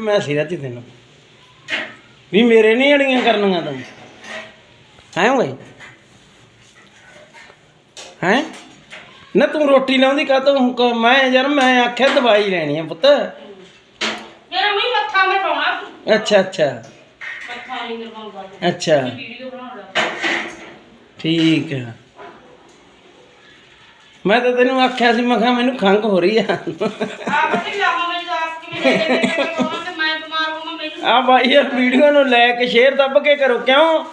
ਮੈਂ ਸੀ ਰਾਤੀ ਤੈਨੂੰ। ਵੀ ਮੇਰੇ ਨਹੀਂ ਅੜੀਆਂ ਕਰਨੀਆਂ ਤੂੰ। ਹੈ ਓਏ? ਹੈ? ਨਾ ਤੂੰ ਰੋਟੀ ਲਾਉਂਦੀ ਕਾ ਤੂੰ ਮੈਂ ਯਾਰ ਮੈਂ ਆਖਿਆ ਦਵਾਈ ਲੈਣੀ ਆ ਪੁੱਤ। ਮੇਰਾ ਵੀ ਮੱਥਾ ਮੈਂ ਪਾਉਣਾ ਅੱਛਾ ਅੱਛਾ। ਮੱਥਾ ਨਹੀਂ ਕਰਵਾਉਂਦਾ ਅੱਛਾ। ਠੀਕ ਹੈ ਮੈਂ ਤਾਂ ਤੈਨੂੰ ਆਖਿਆ ਸੀ ਮੈਂ ਕਿਹਾ ਮੈਨੂੰ ਖੰਘ ਹੋ ਰਹੀ ਆ। ਆ ਬੱਤੇ ਲਾਵਾਂ ਮੈਂ ਦੱਸ ਤੇ ਮੈਂ ਆ ਭਾਈ ਯਾਰ ਵੀਡੀਓ ਨੂੰ ਲੈ ਕੇ ਸ਼ੇਅਰ ਦੱਬ ਕੇ ਕਰੋ, ਕਿਉਂ?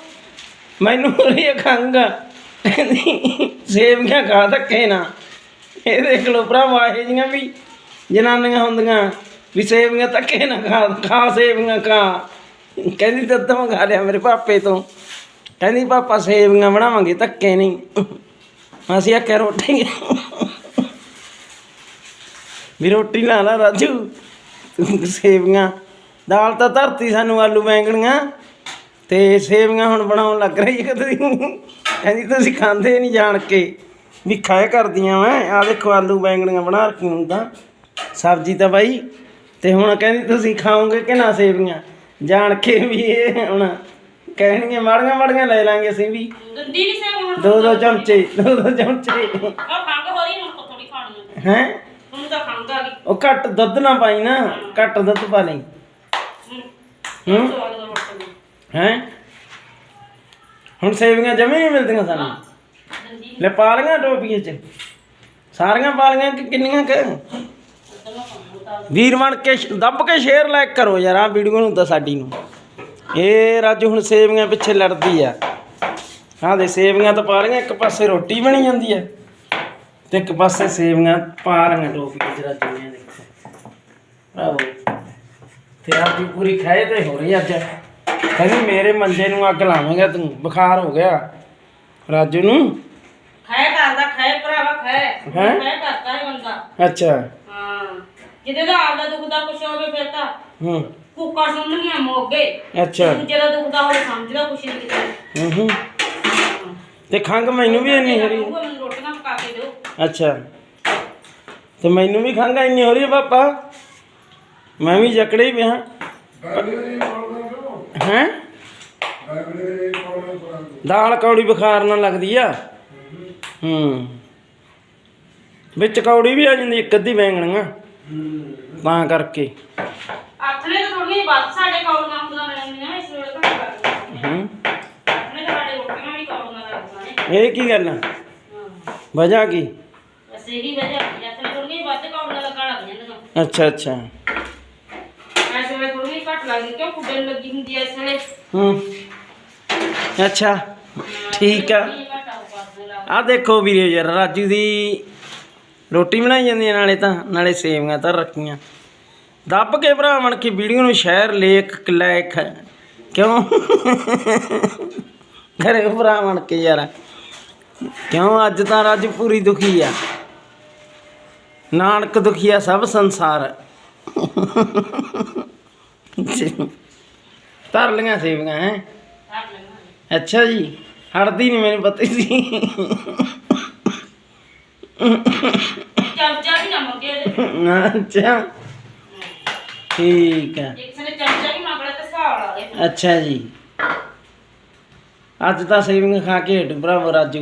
ਮੈਨੂੰ ਹੋ ਰਹੀ ਸੇਵੀਆਂ ਖਾ ਧੱਕੇ ਨਾ। ਇਹ ਦੇਖ ਲਓ ਭਰਾਵਾ, ਇਹ ਜੀਆਂ ਵੀ ਜਨਾਨੀਆਂ ਹੁੰਦੀਆਂ, ਵੀ ਸੇਵੀਆਂ ਧੱਕੇ ਨਾ ਖਾ ਖਾ ਸੇਵੀਆਂ, ਖਾ। ਕਹਿੰਦੀ ਤਦ ਮੈਂ ਖਾ ਲਿਆ ਮੇਰੇ ਪਾਪੇ ਤੋਂ। ਕਹਿੰਦੀ, ਪਾਪਾ, ਸੇਵੀਆਂ ਬਣਾਵਾਂਗੇ, ਧੱਕੇ ਨਹੀਂ। ਅਸੀਂ ਆਖਿਆ, ਰੋਟੀ ਵੀ ਰੋਟੀ ਲਾ ਲਾ ਰਾਜੂ। ਸੇਵੀਆਂ ਦਾਲ ਤਾਂ ਧਰਤੀ ਸਾਨੂੰ ਆਲੂ ਬੈਂਗਣੀਆਂ ਤੇ ਸੇਵੀਆਂ ਹੁਣ ਬਣਾਉਣ ਲੱਗ ਰਹੀ ਹੈ ਤੁਸੀਂ ਕਹਿੰਦੀ ਤੁਸੀਂ ਖਾਂਦੇ ਨਹੀਂ ਜਾਣ ਕੇ। ਵੀ ਖਾਏ ਕਰਦੀਆਂ ਮੈਂ ਆ ਦੇਖੋ ਆਲੂ ਬੈਂਗਣੀਆਂ ਬਣਾ ਰੱਖੀਆਂ ਹੁਣ ਤਾਂ। ਸਬਜ਼ੀ ਤਾਂ ਬਾਈ। ਤੇ ਹੁਣ ਕਹਿੰਦੀ ਤੁਸੀਂ ਖਾਓਗੇ ਕਿ ਨਾ ਸੇਵੀਆਂ? ਜਾਣ ਕੇ ਵੀ ਇਹ ਹੁਣ ਕਹਿਣਗੇ ਮਾੜੀਆਂ ਮਾੜੀਆਂ ਲੈ ਲਾਂਗੇ ਅਸੀਂ ਵੀ। ਨਹੀਂ ਹੁਣ ਦੋ ਦੋ ਚਮਚੇ ਦੋ ਦੋ ਚਮਚੇ। ਖੰਗ ਹੋ ਰਹੀ ਹੁਣ ਥੋੜੀ ਖਾਣੀ ਹੈ? ਹੁਣ ਤਾਂ ਖੰਗ ਆ ਗਈ। ਉਹ ਘੱਟ ਦੁੱਧ ਨਾ ਪਾਈ ਨਾ। ਘੱਟ ਦੁੱਧ ਪਾ ਲਈ। ਹੂੰ? ਹੂੰ ਹੈ? ਹੁਣ ਸੇਵੀਆਂ ਜਮੇ ਨਹੀਂ ਮਿਲਦੀਆਂ ਸਾਨੂੰ। ਲੈ ਪਾ ਲਈਆਂ ਟੋਪੀਏ ਚ। ਸਾਰੀਆਂ ਪਾ ਲਈਆਂ ਕਿ ਕਿੰਨੀਆਂ ਕ? ਵੀਰ ਬਣ ਕੇ ਦੱਬ ਕੇ ਸ਼ੇਅਰ ਲਾਇਕ ਕਰੋ ਯਾਰ ਆ ਵੀਡੀਓ ਨੂੰ ਤਾਂ ਸਾਡੀ ਨੂੰ। ਇਹ ਰਾਜੂ ਹੁਣ ਸੇਵੀਆਂ ਪਿੱਛੇ ਲੜਦੀ ਆ। ਆਹ ਦੇ ਸੇਵੀਆਂ ਤਾਂ ਪਾ ਲਈਆਂ ਇੱਕ ਪਾਸੇ ਰੋਟੀ ਬਣੀ ਜਾਂਦੀ ਆ। ਤੇ ਇੱਕ ਪਾਸੇ ਸੇਵੀਆਂ ਪਾ ਲਈਆਂ ਟੋਪੀਏ ਚ ਰਾਜੂ ਨੇ ਦੇਖੋ। ਆਹੋ ਤੇ ਅੱਜ ਪੂਰੀ ਖਾਏ ਤੇ ਹੋ ਰਹੀ ਅੱਜ। ਕਹਿੰਦੀ ਮੇਰੇ ਮੰਜੇ ਨੂੰ ਅੱਗ ਲਾਵੇਂਗਾ ਤੂੰ ਬੁਖਾਰ ਹੋ ਗਿਆ। ਰਾਜੂ ਨੂੰ। ਖਾਏ ਕਰਦਾ ਖਾਏ ਭਰਾਵਾ ਖਾਏ ਹੈਂ? ਕਰਦਾ ਹੈ ਬੰਦਾ। ਅੱਛਾ। ਹਾਂ। ਜਿਹਦੇ ਦਾ ਆਪਦਾ ਦੁਖਦਾ ਕੁਛ ਹੋਵੇ ਫਿਰ ਤਾਂ ਹੂੰ। ਕੂਕਾ ਸੁਣਨੀਆਂ ਮੋਗੇ। ਅੱਛਾ। ਦੂਜੇ ਦਾ ਦੁਖਦਾ ਹੋਵੇ ਸਮਝਦਾ ਕੁਛ ਨਹੀਂ ਕਿਤੇ। ਹੂੰ ਹੂੰ। ਤੇ ਖੰਘ ਮੈਨੂੰ ਵੀ ਇੰਨੀ ਹੋ ਰਹੀ ਹੈ। ਮੈਨੂੰ ਰੋਟੀਆਂ ਪਕਾ ਕੇ ਦਿਓ। ਅੱਛਾ। ਤੇ ਮੈਨੂੰ ਵੀ ਖੰਘ ਇੰਨੀ ਹੋ ਰਹੀ ਹੈ ਪਾਪਾ। ਮੈਂ ਵੀ ਜਕੜੇ ਹੀ ਪਿਆ। ਹੈ? ਦਾਲ ਕੌੜੀ ਬੁਖਾਰ ਨਾਲ ਲੱਗਦੀ ਆ। ਹੂੰ। ਵਿੱਚ ਕੌੜੀ ਵੀ ਆ ਜਾਂਦੀ ਇੱਕ ਅੱਧੀ ਬੈਂਗਣੀਆਂ। ਤਾਂ ਕਰਕੇ। ਆਥਣੇ ਤਾਂ ਥੋੜੀਆਂ ਵੱਧ ਸਾਡੇ ਕੌਲੀਆਂ ਹੁੰਦੀਆਂ ਰਹਿੰਦੀਆਂ ਇਸ ਵੇਲੇ ਹੂੰ। ਆਥਣੇ ਤਾਂ ਸਾਡੇ ਰੋਟੀਆਂ ਵੀ ਕੌਲੀਆਂ ਲੱਗਦੀਆਂ ਨੇ। ਇਹ ਕੀ ਗੱਲ ਆ? ਹਾਂ। ਵਜ੍ਹਾ ਕੀ? ਬਸ ਇਹੀ ਵਜ੍ਹਾ ਹੈ ਆਥਣੇ ਥੋੜੀਆਂ ਵੱਧ ਕੌਲੀਆਂ ਲੱਗਣ ਲੱਗ ਜਾਂਦੀਆਂ ਅੱਛਾ ਅੱਛਾ। ਥੋੜੀਆਂ ਕਿਉਂ ਕੁੱਡੇ ਲੱਗੀ ਹੁੰਦੀ ਐ ਇਸ ਵੇਲੇ? ਹੂੰ। ਅੱਛਾ, ਠੀਕ ਆ। ਆ ਦੇਖੋ ਵੀਰੇ ਯਾਰ, ਰਾਜੂ ਦੀ ਰੋਟੀ ਬਣਾਈ ਜਾਂਦੀ ਹੈ ਨਾਲੇ ਤਾਂ, ਨਾਲੇ ਸੇਵੀਆਂ ਤਾਂ ਰੱਖੀਆਂ। ਦੱਬ ਕੇ ਭਰਾ ਬਣ ਕੇ ਵੀਡੀਓ ਨੂੰ ਸ਼ੇਅਰ ਲੇਖ ਲਾਇਕ ਕਿਉਂ? ਘਰੇ ਭਰਾ ਬਣ ਕੇ ਯਾਰ। ਕਿਉਂ ਅੱਜ ਤਾਂ ਰਾਜੂ ਪੂਰੀ ਦੁਖੀ ਆ? ਨਾਨਕ ਦੁਖੀਆ ਸਭ ਸੰਸਾਰ। ਧਰ ਲੀਆਂ ਸੇਵੀਆਂ ਹੈ? ਅੱਛਾ ਜੀ ਹੜਦੀ ਨਹੀਂ ਮੈਨੂੰ ਪਤਾ ਸੀ ਚਮਚਾ ਵੀ ਨਾ ਮੰਗੇ ਇਹਦੇ ਅੱਛਾ ਠੀਕ ਹੈ। ਇੱਕ ਸਨੇ ਚਮਚਾ ਵੀ ਮੰਗ ਲਿਆ ਤੇ ਹਿਸਾਬ ਲਾ ਦੇ ਅੱਛਾ ਜੀ। ਅੱਜ ਤਾਂ ਸੇਵਿੰਗ ਖਾ ਕੇ ਹਟ ਭਰਾਵੋ ਰਾਜੂ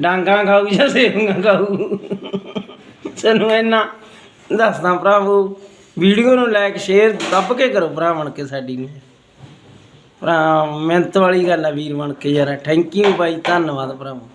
ਡਾਂਗਾ ਖਾਊ ਜਾਂ ਸੇਵਿੰਗ ਖਾਊ? ਸਾਨੂੰ ਇੰਨਾ ਦੱਸਦਾ ਭਰਾਵੋ ਵੀਡੀਓ ਨੂੰ ਲਾਈਕ ਸ਼ੇਅਰ ਦੱਬ ਕੇ ਕਰੋ ਭਰਾ ਬਣ ਕੇ ਸਾਡੀ ਨੂੰ। ਭਰਾ ਮਿਹਨਤ ਵਾਲੀ ਗੱਲ ਆ ਵੀਰ ਬਣ ਕੇ ਯਾਰ। ਥੈਂਕ ਯੂ ਬਾਈ, ਧੰਨਵਾਦ ਭਰਾਵੋ।